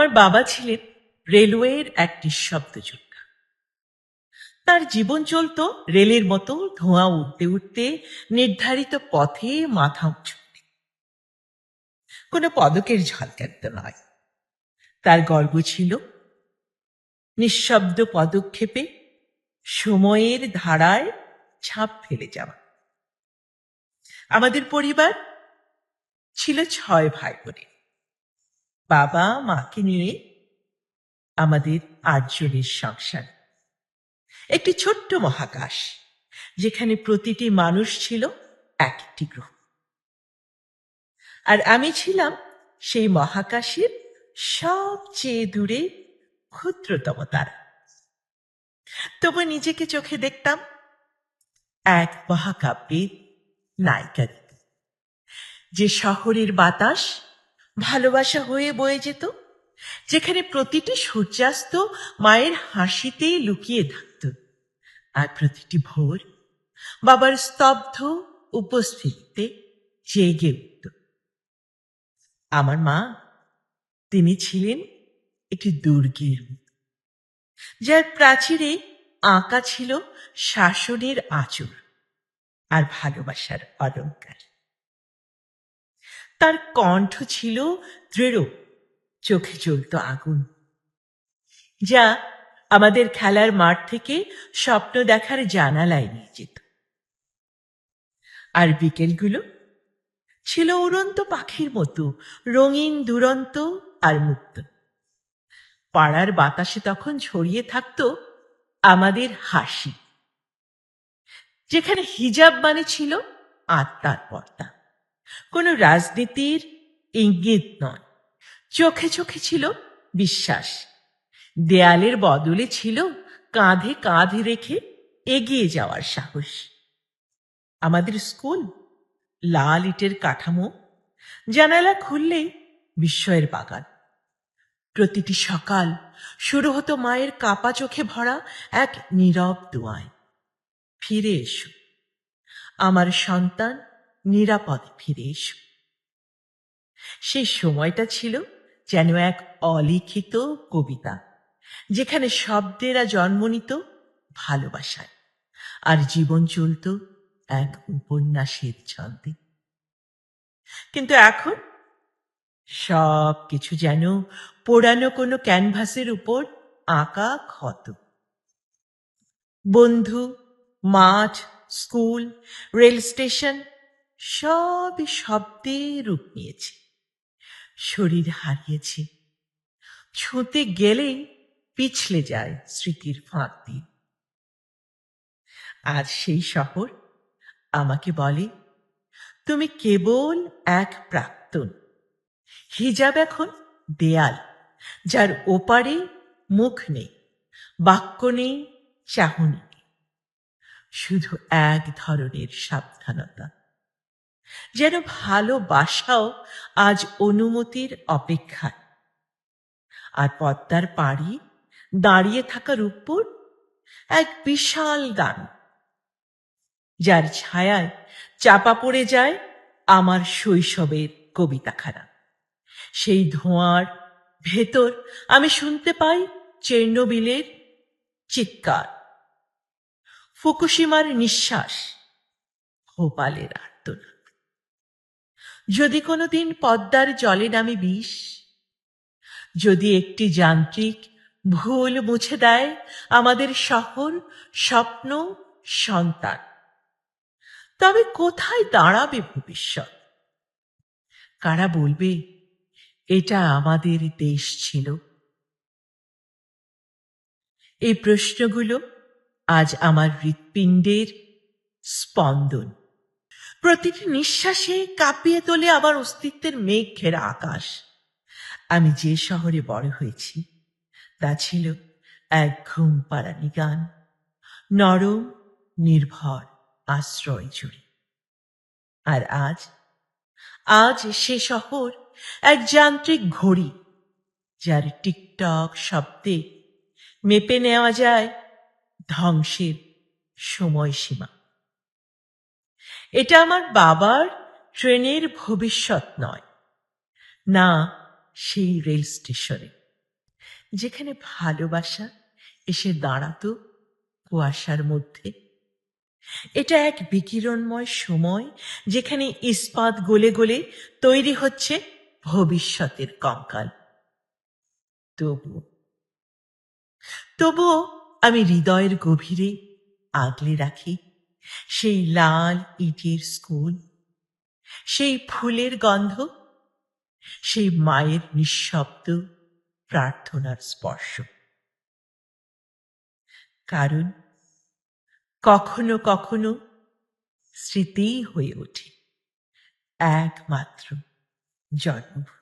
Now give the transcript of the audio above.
আমার বাবা ছিলেন রেলওয়ের এক নিঃশব্দ যোদ্ধা তার জীবন চলত রেলের মতো ধোঁয়া উঠতে উঠতে নির্ধারিত পথে মাথা উঁচু করে। কোনো পদকের ঝলকান্ত নয়। তার গর্ব ছিল নিঃশব্দ পদক্ষেপে সময়ের ধারায় ছাপ ফেলে যাওয়া। আমাদের পরিবার ছিল ছয় ভাই বোনে বাবা মাকে নিয়ে আমাদের আটজনের সংসার একটি ছোট্ট মহাকাশ, যেখানে প্রতিটি মানুষ ছিল এক একটি গ্রহ আর আমি ছিলাম সেই মহাকাশের সবচেয়ে দূরে ক্ষুদ্রতম তারা তবু নিজেকে চোখে দেখতাম এক মহাকাব্যের নায়িকা। যে শহরের বাতাস ভালোবাসা হয়ে বয়ে যেত, যেখানে প্রতিটি সূর্যাস্ত মায়ের হাসিতেই লুকিয়ে থাকত। আর প্রতিটি ভোর বাবার স্তব্ধ উপস্থিতিতে জেগে উঠত। আমার মা, তিনি ছিলেন একটি দুর্গের যার প্রাচীরে আঁকা ছিল শাসনের আচর আর ভালোবাসার অলঙ্কার। তার কণ্ঠ ছিল দৃঢ়, চোখে জ্বলত আগুন। যা আমাদের খেলার মাঠ থেকে স্বপ্ন দেখার জানালায় নিয়ে যেত। আর বিকেলগুলো ছিল উড়ন্ত পাখির মতো, রঙিন, দুরন্ত আর মুক্ত। পাড়ার বাতাসে তখন ছড়িয়ে থাকতো আমাদের হাসি, যেখানে হিজাব মানে ছিল আত্মার পর্দা। কোনো রাজনীতির ইঙ্গিত নয়। চোখে চোখে ছিল বিশ্বাস। দেয়ালের বদলে ছিল কাঁধে কাঁধ রেখে এগিয়ে যাওয়ার সাহস। আমাদের স্কুল লাল ইটের কাঠামো, জানালা খুললেই বিস্ময়ের বাগান। প্রতিটি সকাল শুরু হতো মায়ের কাপা চোখে ভরা এক নীরব দোয়ায়। ফিরে এসো। আমার সন্তান নিরাপদে ফিরে এসো। সেই সময়টা ছিল যেন এক অলিখিত কবিতা, যেখানে শব্দেরা জন্ম নিত ভালোবাসায়, আর জীবন চলত এক উপন্যাসের ছন্দে। কিন্তু এখন সব কিছু যেন পোড়ানো কোনো ক্যানভাসের উপর আঁকা ক্ষত। বন্ধু, মাঠ, স্কুল, রেল স্টেশন সবই শব্দে রূপ নিয়েছে। শরীর হারিয়েছে। ছুঁতে গেলেই পিছলে যায় স্মৃতির ফাঁক দিয়ে। আর সেই শহর আমাকে বলে, তুমি কেবল এক প্রাক্তন। হিজাব এখন দেয়াল, যার ওপারে মুখ নেই, বাক্য নেই, চাহনি শুধু এক ধরনের সাবধানতা। যেন ভালোবাসাও আজ অনুমতির অপেক্ষায়। আর পদ্মার পাড়ি দাঁড়িয়ে থাকার উপর এক বিশাল গান। যার ছায়ায় চাপা পড়ে যায় আমার শৈশবের কবিতা কবিতাখানা। সেই ধোঁয়ার ভেতর আমি শুনতে পাই চের্নোবিলের চিৎকার। ফুকুশিমার নিঃশ্বাস, ভোপালের আর্তনাদ। যদি কোনোদিন পদ্মার জলে নামে বিষ, যদি একটি যান্ত্রিক ভুল মুছে দেয় আমাদের শহর স্বপ্ন, সন্তান, তবে কোথায় দাঁড়াবে ভবিষ্যৎ? কারা বলবে, এটা আমাদের দেশ ছিল এই প্রশ্নগুলো আজ আমার হৃৎপিণ্ডের স্পন্দন। প্রতিটি নিঃশ্বাসে কাঁপিয়ে তোলে আমার অস্তিত্বের মেঘ ঘেরা আকাশ। আমি যে শহরে বড় হয়েছি, তা ছিল এক ঘুম পাড়ানি গান, নরম, নির্ভর, আশ্রয় জুড়ে। আর আজ আজ সে শহর এক যান্ত্রিক ঘড়ি, যার টিকটক শব্দে মেপে নেওয়া যায় ধ্বংসের সময়সীমা। এটা আমার বাবার ট্রেনের ভবিষ্যৎ নয়। না, সেই রেল স্টেশনে। যেখানে ভালোবাসা এসে দাঁড়াতো কুয়াশার মধ্যে। এটা এক বিকিরণময় সময় যেখানে ইস্পাত গলে গলে তৈরি হচ্ছে ভবিষ্যতের কঙ্কাল। তবু তবুও আমি হৃদয়ের গভীরে আগলে রাখি। সেই লাল ইটের স্কুল, সেই ফুলের গন্ধ, সেই মায়ের নিঃশব্দ প্রার্থনার স্পর্শ। কারণ কখনো কখনো স্মৃতিই হয়ে ওঠে, একমাত্র জন্মভূমি